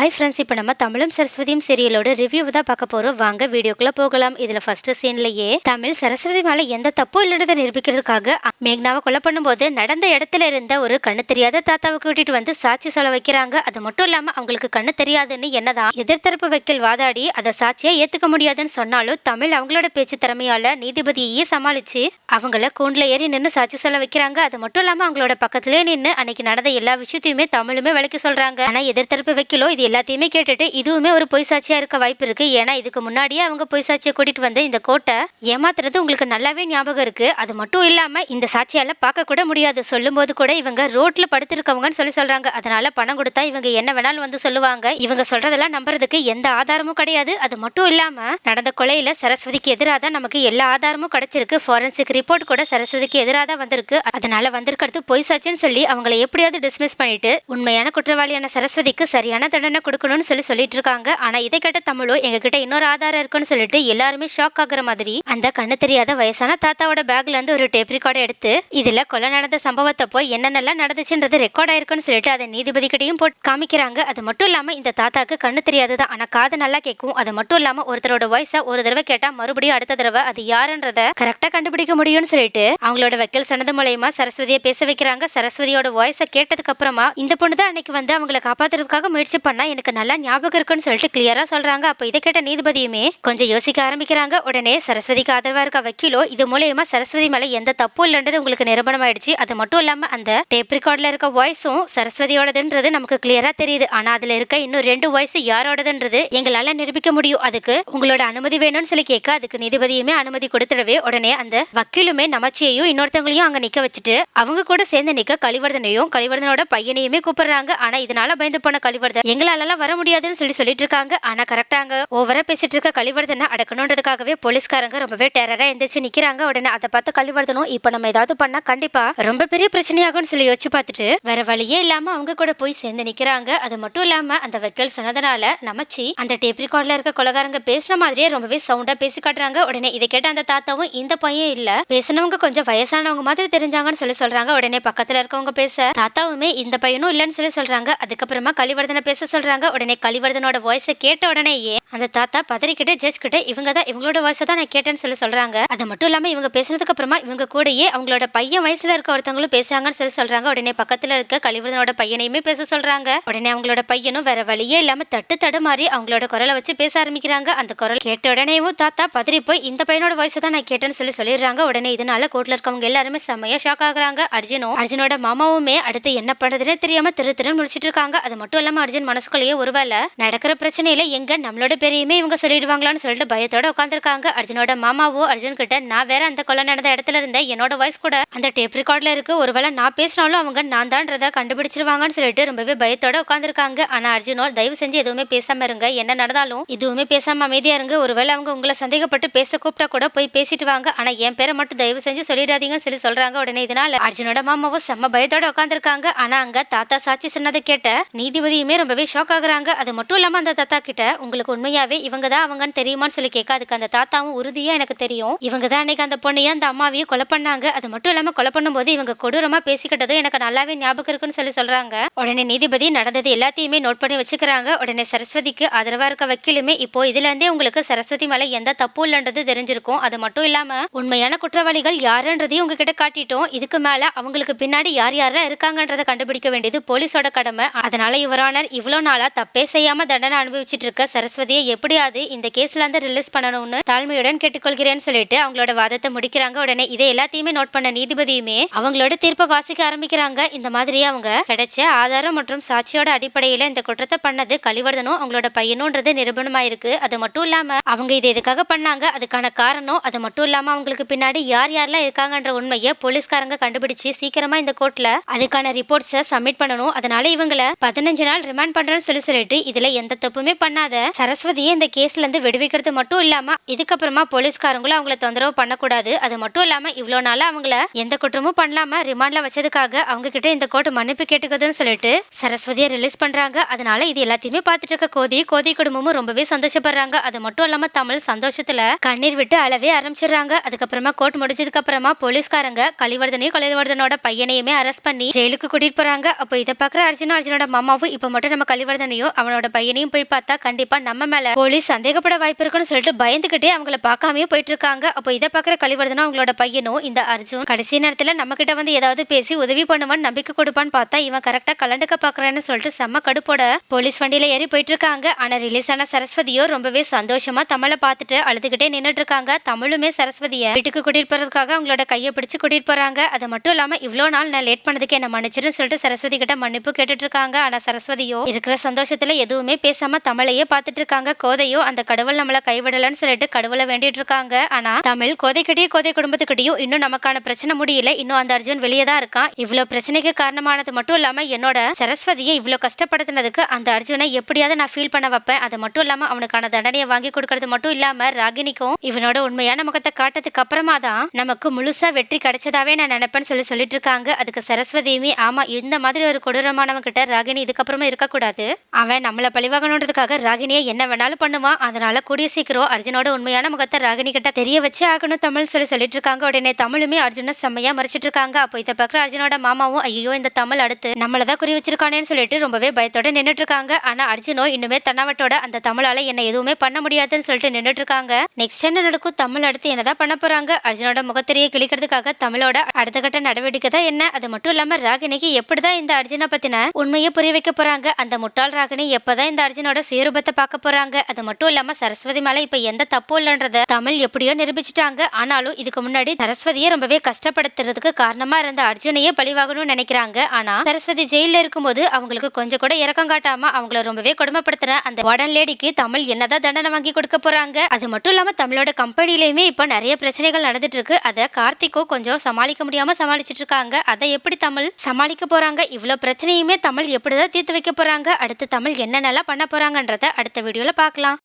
Hi friends இப்போ நம்ம தமிழும் சரஸ்வதியும் சீரியலோட ரிவ்யூ தான் பார்க்க போகிறோம் வாங்க வீடியோக்குள்ளே போகலாம். இதில் ஃபர்ஸ்ட் சீன்லயே தமிழ் சரஸ்வதி மேலே எந்த தப்பும் இல்லைன்றதை நிரூபிக்கிறதுக்காக மேக்னாவை கொலை பண்ணும்போது நடந்த இடத்துல இருந்த ஒரு கண்ணு தெரியாத தாத்தாவை கூட்டிட்டு வந்து சாட்சி சொல்ல வைக்கிறாங்க. அது மட்டும் இல்லாமல் அவங்களுக்கு கண்ணு தெரியாதுன்னு என்னதான் எதிர்த்தரப்பு வக்கீல் வாதாடி அதை சாட்சியை ஏத்துக்க முடியாதுன்னு சொன்னாலும் தமிழ் அவங்களோட பேச்சு திறமையால நீதிபதியையே சமாளிச்சு அவங்கள கூண்டில் ஏறி நின்று சாட்சி சொல்ல வைக்கிறாங்க. அது மட்டும் இல்லாமல் அவங்களோட பக்கத்திலே நின்று அன்னைக்கு நடந்த எல்லா விஷயத்தையுமே தமிழுமே விளக்கி சொல்றாங்க. ஆனால் எதிர்த்தரப்பு வக்கீலோ இது எல்லாத்தையுமே கேட்டுட்டு இதுவுமே ஒரு பொய் சாட்சியாக இருக்க வாய்ப்பு இருக்குது ஏன்னா இதுக்கு முன்னாடியே அவங்க பொய் சாட்சியை கூட்டிகிட்டு வந்து இந்த கோட்டை ஏமாத்துறது உங்களுக்கு நல்லாவே ஞாபகம் இருக்குது அது மட்டும் இல்லாமல் இந்த சாட்சியால் பார்க்கக்கூட முடியாது. சொல்லும்போது கூட இவங்க ரோட்டில் படுத்திருக்கவங்கன்னு சொல்லி சொல்கிறாங்க அதனால் பணம் கொடுத்தா இவங்க என்ன வேணாலும் வந்து சொல்லுவாங்க. இவங்க சொல்கிறதெல்லாம் நம்புறதுக்கு எந்த ஆதாரமும் கிடையாது. அது மட்டும் இல்லாமல் நடந்த கொலையில் சரஸ்வதிக்கு எதிராக தான் நமக்கு எல்லா ஆதாரமும் கிடைச்சிருக்கு. ஃபாரன்சிக் ரிப்போர்ட் கூட சரஸ்வதிக்கு எதிராக தான் வந்திருக்கு. அதனால வந்திருக்கிறது பொய் சாட்சின்னு சொல்லி அவங்கள எப்படியாவது டிஸ்மிஸ் பண்ணிட்டு உண்மையான குற்றவாளியான சரஸ்வதிக்கு சரியான தண்டனை கொடுக்கணும்னு சொல்லி சொல்லிட்டு இருக்காங்க ஆனா இதை கேட்ட தமிழோ எங்ககிட்ட இன்னொரு ஆதாரம் இருக்குன்னு சொல்லிட்டு எல்லாருமே ஷாக் ஆகுற மாதிரி அந்த கண்ணு தெரியாத வயசான தாத்தாவோட பேக்ல இருந்து ஒரு டேப் ரெக்கார்டை எடுத்து இதுல கொலை நடந்த சம்பவத்தை போய் என்னென்னலாம் நடந்துச்சுன்றது ரெக்கார்ட் ஆயிருக்குன்னு சொல்லிட்டு அதை நீதிபதிகிட்டையும் போட்டு காமிக்கிறாங்க. அது மட்டும் இல்லாம இந்த தாத்தாக்கு கண்ணு தெரியாதுதான் ஆனா காது நல்லா கேட்கும் அது மட்டும் இல்லாம ஒருத்தரோட வாய்ஸை ஒரு தடவை கேட்டா மறுபடியும் அடுத்த தடவை அது யாருன்றத கரெக்டா கண்டுபிடிக்க முடியும்னு சொல்லிட்டு அவங்களோட வக்கீல் சனது மூலயமா சரஸ்வதியை பேச வைக்கிறாங்க. சரஸ்வதியோட வாய்ஸை கேட்டதுக்கு அப்புறமா இந்த பொண்ணு தான் அன்னைக்கு வந்து அவங்கள காப்பாத்துறதுக்காக முயற்சி பண்ணா. எனக்கு நல்லா ஞாபகம் இருக்குன்னு சொல்லிட்டு கிளியரா சொல்றாங்க. அப்ப இதை கேட்ட நீதிபதியுமே கொஞ்சம் யோசிக்க ஆரம்பிக்கிறாங்க. உடனே சரஸ்வதிக்கு ஆதரவா இருக்க வக்கீலோ இது மூலயமா சரஸ்வதி மேல எந்த தப்பும் இல்லைன்றது உங்களுக்கு நிரூபணம் ஆயிடுச்சு அது மட்டும் இல்லாம அந்த டேப் ரெக்கார்ட்ல இருக்க வாய்ஸும் சரஸ்வதியோடதுன்றது நமக்கு கிளியரா தெரியுது. ஆனா அதுல இருக்க இன்னும் ரெண்டு வாய்ஸ் யாரோடதுன்றது எங்களால நிரூபிக்க முடியும். அதுக்கு உங்களோட அனுமதி வேணும்னு சொல்லி கேட்க அதுக்கு நீதிபதியுமே அனுமதி கொடுத்துடவே உடனே அந்த வக்கீலுமே நமச்சியையும் இன்னொருத்தவங்களையும் அங்க நிக்க வச்சுட்டு அவங்க கூட சேர்ந்து நிக்க கலிவர்தனையும் கலிவர்தனோட பையனையுமே கூப்பிடுறாங்க. ஆனா இதனால பயந்து போன கலிவர்தன் எங்களாலலாம் வர முடியாதுன்னு சொல்லி சொல்லிட்டு இருக்காங்க ஆனா கரெக்டா அங்க ஓவரா பேசிட்டு இருக்க கலிவர்தனை அடக்கணுன்றதுக்காகவே போலீஸ்காரங்க ரொம்பவே டெரராக எந்திரிச்சு நிக்கிறாங்க. உடனே அதை பார்த்து கலிவர்தனும் இப்ப நம்ம ஏதாவது பண்ணா கண்டிப்பா ரொம்ப பெரிய பிரச்சனையாகும்னு சொல்லி யோசிச்சு பார்த்துட்டு வேற வழியே இல்லாம அவங்க கூட போய் சேர்ந்து நிக்கிறாங்க. அது மட்டும் இல்லாம அந்த வக்கீல் சொன்னதுனால நமச்சி அந்த டேப் ரெக்கார்ட்ல இருக்க கொலகாரங்க பேசுன மாதிரியே ரொம்பவே சவுண்டா பேசி காட்டுறாங்க. உடனே இதை கேட்ட அந்த தாத்தாவும் இந்த பையன் இல்ல. பேசினவங்க கொஞ்சம் வயசானவங்க மாதிரி தெரிஞ்சாங்கன்னு சொல்லி சொல்றாங்க. உடனே பக்கத்துல இருக்கவங்க பேச தாத்தாவுமே இந்த பையனும் இல்லைன்னு சொல்லி சொல்றாங்க. அதுக்கப்புறமா கலிவர்தனை பேச சொல்றாங்க. உடனே கலிவர்தனோட வாய்ஸை கேட்ட உடனேயே அந்த தாத்தா பதறிக்கிட்டு ஜட்ஜ் கிட்ட இவங்க தான் இவங்களோட வாய்ஸை தான் நான் கேட்டேன்னு சொல்லி சொல்றாங்க. அது மட்டும் இல்லாம இவங்க பேசினதுக்கு அப்புறமா இவங்க கூடயே அவங்களோட பையன் வயசுல இருக்க ஒருத்தவங்களும் பேசுறாங்கன்னு சொல்லி சொல்றாங்க. உடனே பக்கத்துல இருக்க கலிவர்தனோட பையனையுமே பேச சொல்றாங்க. உடனே அவங்களோட பையனும் வேற வழியே இல்லாம தட்டு தடுமாறி அவங்களோட குரலை வச்சு பேச ஆரம்பிக்கிறாங்க. அந்த குரல் கேட்ட உடனேவும் தாத்தா பதறி போய் இந்த பையனோட வாய்ஸை தான் நான் கேட்டேன்னு சொல்லி சொல்லிடுறாங்க. உடனே இதனால கோர்ட்ல இருக்கவங்க எல்லாருமே செம்மையா ஷாக் ஆகுறாங்க. அர்ஜுனும் அர்ஜுனோட மாமாவுமே அடுத்து என்ன பண்றதுனே தெரியாம திரு திரு முடிச்சிட்டு இருக்காங்க. அது மட்டும் இல்லாம அர்ஜுன் மனசுக்குள்ளேயே ஒருவேளை நடக்கிற பிரச்சனையில எங்க நம்மளோட பெரியுமே இவங்க சொல்லிடுவாங்களான்னு சொல்லிட்டு பயத்தோட உட்காந்துருக்காங்க அர்ஜுனோட மாமாவோ அர்ஜுன் கிட்ட நான் வேற அந்த கொலை நடந்த இடத்துல இருந்த என்னோட வாய்ஸ் கூட அந்த டேப் ரெக்கார்ட்ல இருக்கு. ஒருவேளை நான் பேசினாலும் அவங்க நான் தான்றத கண்டுபிடிச்சிருவாங்கன்னு சொல்லிட்டு ரொம்பவே பயத்தோட உட்காந்துருக்காங்க ஆனா அர்ஜுனோ தயவு செஞ்சு எதுவுமே பேசாம இருங்க. என்ன நடந்தாலும் எதுவுமே பேசாம அமைதியா இருங்க. ஒருவேளை அவங்க உங்களை சந்தேகப்பட்டு பேச கூப்பிட்டா கூட போய் பேசிட்டு வாங்க. ஆனா என் பேரை மட்டும் தயவு செஞ்சு சொல்லிடாதீங்கன்னு சொல்லி சொல்றாங்க உடனே இதனால அர்ஜுனோட மாமாவும் செம்ம பயத்தோட உட்காந்துருக்காங்க ஆனா அங்க தாத்தா சாட்சி சொன்னதை கேட்ட நீதிபதியுமே ரொம்பவே ஷாக் ஆகுறாங்க. அது மட்டும் இல்லாமல் அந்த தாத்தா கிட்ட உங்களுக்கு உண்மையாவே இவங்க தான் அவங்கன்னு தெரியுமான்னு சொல்லி கேட்க அதுக்கு அந்த தாத்தாவும் உறுதியாக எனக்கு தெரியும். இவங்க தான் அன்னைக்கு அந்த பொண்ணையும் அந்த அம்மாவையும் கொலை பண்ணாங்க. அது மட்டும் இல்லாமல் கொலை பண்ணும்போது இவங்க கொடூரமாக பேசிக்கிட்டதும் எனக்கு நல்லாவே ஞாபகம் இருக்குன்னு சொல்லி சொல்றாங்க. உடனே நீதிபதி நடந்தது எல்லாத்தையுமே நோட் பண்ணி வச்சுக்கிறாங்க. உடனே சரஸ்வதிக்கு ஆதரவாக இருக்க வக்கீலுமே இப்போ இதுல இருந்தே உங்களுக்கு சரஸ்வதி மேலே எந்த தப்பும் இல்லைன்றது தெரிஞ்சிருக்கும். அது மட்டும் இல்லாமல் உண்மையான குற்றவாளிகள் யாருன்றதையும் உங்ககிட்ட காட்டிட்டோம். இதுக்கு மேலே அவங்களுக்கு பின்னாடி யார் யாரெல்லாம் இருக்காங்கன்றதை கண்டுபிடிக்க வேண்டியது போலீஸோட கடமை. அதனால யுவரானர் இவ்வளோ நாளாக தப்பே செய்யாமல் தண்டனை அனுபவிச்சுட்டு இருக்க சரஸ்வதியை எப்படியாவது இந்த கேஸ்லேருந்து ரிலீஸ் பண்ணணும்னு தாழ்மையுடன் கேட்டுக்கொள்கிறேன்னு சொல்லிட்டு அவங்களோட வாதத்தை முடிக்கிறாங்க. உடனே இதை எல்லாத்தையுமே நோட் பண்ண நீதிபதியுமே அவங்களோட தீர்ப்பை வாசிக்க ஆரம்பிக்கிறாங்க. இந்த மாதிரி அவங்க கிடைச்ச ஆதாரம் மற்றும் சாட்சியோட அடிப்படையில் இந்த குற்றத்தை பண்ணது கலிவர்தனும் அவங்களோட பையனும்ன்றது நிரூபணமாயிருக்கு. அது மட்டும் இல்லாமல் அவங்க இதை எதுக்காக பண்ணாங்க? அதுக்கான காரணம்? அது மட்டும் இல்லாமல் அவங்களுக்கு பின்னாடி யார் யாரெல்லாம் இருக்காங்கன்ற உண்மையை போலீஸ்காரங்க கண்டுபிடிச்சு சீக்கிரமாக இந்த கோர்ட்டில் அதுக்கான ரிப்போர்ட்ஸை சப்மிட் பண்ணணும். அதனால இவங்களை பதினஞ்சு நாள் ரிமாண்ட் பண்றேன்னு சொல்லி சொல்லிட்டு இதுல எந்த தப்புமே பண்ணாத. சரஸ்வதியை இந்த கேஸ்ல இருந்து விடுவிக்கிறது மட்டும் இல்லாம இதுக்கப்புறமா போலீஸ்காரங்களும் அவங்கள தொந்தரவு பண்ணக்கூடாது. அது மட்டும் இல்லாம இவ்வளோ நாளா அவங்கள எந்த குற்றமும் பண்ணலாம ரிமாண்ட்ல வச்சதுக்காக அவங்க கிட்ட இந்த கோர்ட் மன்னிப்பு கேட்டுக்குதுன்னு சொல்லிட்டு சரஸ்வதியை ரிலீஸ் பண்றாங்க. அதனால இது எல்லாத்தையுமே பார்த்துட்டு இருக்க கோதி கோதி குடும்பமும் ரொம்பவே சந்தோஷப்படுறாங்க. அது மட்டும் இல்லாம தமிழ் சந்தோஷத்துல கண்ணீர் விட்டு அளவே ஆரம்பிச்சிடுறாங்க. அதுக்கப்புறமா கோர்ட் முடிச்சதுக்கு அப்புறமா போலீஸ்காரங்க கலிவர்தனையும் கலிவர்தனோட பையனையுமே அரெஸ்ட் பண்ணி ஜெயிலுக்கு கூட்டிட்டு போறாங்க. அப்போ இதை பாக்குற அர்ஜுனும் அர்ஜுனோட மாமாவும் இப்போ மட்டும் நம்ம கலிவர்தன் கலிவர்தனையும் அவனோட பையனையும் போய் பார்த்தா கண்டிப்பா நம்ம மேல போலீஸ் சந்தேகப்பட வாய்ப்பு இருக்குன்னு சொல்லிட்டு பயந்துகிட்டே அவங்கள பார்க்காமயே போயிட்டு இருக்காங்க அப்போ இதை பார்க்குற கலிவர்தனும் அவங்களோட பையனும் இந்த அர்ஜுன் கடைசி நேரத்துல நம்ம கிட்ட வந்து ஏதாவது பேசி உதவி பண்ணுவான் நம்பிக்கை கொடுப்பான்னு பார்த்தா இவன் கரெக்டா கலண்டுக்க பாக்குறேன்னு சொல்லிட்டு செம்ம கடுப்போட போலீஸ் வண்டியில ஏறி போயிட்டு இருக்காங்க ஆனா ரிலீஸ் ஆன சரஸ்வதியோ ரொம்பவே சந்தோஷமா தமிழை பார்த்துட்டு அழுதுகிட்டே நின்றுட்டு இருக்காங்க தமிழுமே சரஸ்வதிய வீட்டுக்கு கூட்டிட்டு போறதுக்காக அவங்களோட கையை பிடிச்சு கூட்டிட்டு போறாங்க. அது மட்டும் இல்லாம இவ்வளோ நாள் நான் லேட் பண்ணதுக்கு என்ன மன்னிச்சிருன்னு சொல்லிட்டு சரஸ்வதி கிட்ட மன்னிப்பு கேட்டுட்டு இருக்காங்க ஆனா சரஸ்வதியோ இருக்கிற சந்தோஷத்தில் எதுவுமே பேசாமல் தமிழையே பார்த்துட்டு இருக்காங்க கோதையோ அந்த கடவுள் நம்மளை கைவிடலன்னு சொல்லிட்டு கடவுளை வேண்டிட்டு இருக்காங்க ஆனால் தமிழ் கோதைக்கிட்டயும் கோதை குடும்பத்துக்கிட்டையும் இன்னும் நமக்கான பிரச்சனை முடியல. இன்னும் அந்த அர்ஜுன் வெளியே தான் இருக்கான். இவ்வளோ பிரச்சனைக்கு காரணமானது மட்டும் இல்லாமல் என்னோட சரஸ்வதியை இவ்வளோ கஷ்டப்படுத்தினதுக்கு அந்த அர்ஜுனை எப்படியாவது நான் ஃபீல் பண்ண வைப்பேன். அது மட்டும் இல்லாமல் அவனுக்கான தண்டனையை வாங்கி கொடுக்கறது மட்டும் இல்லாமல் ராகினிக்கும் இவனோட உண்மையான முகத்தை காட்டதுக்கு அப்புறமா தான் நமக்கு முழுசாக வெற்றி கிடைச்சதாவே நான் நினைப்பேன்னு சொல்லி சொல்லிட்டு இருக்காங்க அதுக்கு சரஸ்வதியுமே ஆமாம் இந்த மாதிரி ஒரு கொடூரமானவங்க கிட்ட ராகினி இதுக்கப்புறமா இருக்கக்கூடாது. அவன் நம்மளை பழிவாகணுன்றதுக்காக ராகினியை என்ன வேணாலும் பண்ணுவான். அதனால கூடிய சீக்கிரம் அர்ஜுனோட உண்மையான முகத்தை ராகினி கிட்ட தெரிய வச்சு ஆகணும் தமிழ் சொல்லி சொல்லிட்டு இருக்காங்க. உடனே தமிழுமே அர்ஜுனை செம்மையா மறைச்சிட்டு இருக்காங்க. அப்போ இதை பார்க்குற அர்ஜுனோட மாமாவும் ஐயோ இந்த தமிழ் அடுத்து நம்மளை தான் குறி வச்சிருக்கானேன்னு சொல்லிட்டு ரொம்பவே பயத்தோட நின்னுட்டு இருக்காங்க. ஆனா அர்ஜுனோ இன்னுமே தன்னாவட்டோட அந்த தமிழால என்ன எதுவுமே பண்ண முடியாதுன்னு சொல்லிட்டு நின்னுட்டு இருக்காங்க. நெக்ஸ்ட் என்ன நடக்கும்? தமிழ் அடுத்து என்னதான் பண்ண போறாங்க? அர்ஜுனோட முகத்திரையை கிழிக்கிறதுக்காக தமிழோட அடுத்த கட்ட நடவடிக்கை தான் என்ன? அது மட்டும் இல்லாம ராகினிக்கு எப்படிதான் இந்த அர்ஜுனை பத்தின உண்மையை புரிய வைக்க போறாங்க? அந்த முட்டாள் ராகினி எப்பதான் இந்த அர்ஜுனோட சீரூபத்தை பார்க்க போறாங்க? அது மட்டும் இல்லாம சரஸ்வதி மேல இப்ப எந்த தப்பும் இல்லைன்றத தமிழ் எப்படியோ நிரூபிச்சிட்டாங்க. ஆனாலும் இதுக்கு முன்னாடி சரஸ்வதியை ரொம்பவே கஷ்டப்படுத்துறதுக்கு காரணமா இருந்த அர்ஜுனையே பழிவாகணும்னு நினைக்கிறாங்க. ஆனா சரஸ்வதி ஜெயில இருக்கும்போது அவங்களுக்கு கொஞ்சம் கூட இறக்கம் காட்டாம அவங்கள ரொம்பவே கொடுமைப்படுத்துற அந்த உடன் லேடிக்கு தமிழ் என்னதான் தண்டனை வாங்கி கொடுக்க போறாங்க? அது மட்டும் இல்லாம தமிழோட கம்பெனிலயுமே இப்ப நிறைய பிரச்சனைகள் நடந்துட்டு இருக்கு. அதை கார்த்திக்கோ கொஞ்சம் சமாளிக்க முடியாம சமாளிச்சிட்டு இருக்காங்க. அதை எப்படி தமிழ் சமாளிக்க போறாங்க? இவ்வளவு பிரச்சனையுமே தமிழ் எப்படிதான் தீர்த்து வைக்க போறாங்க? அடுத்து தமிழ் என்னென்னலாம் பண்ண போகிறாங்கன்றத அடுத்த வீடியோவில் பார்க்கலாம்.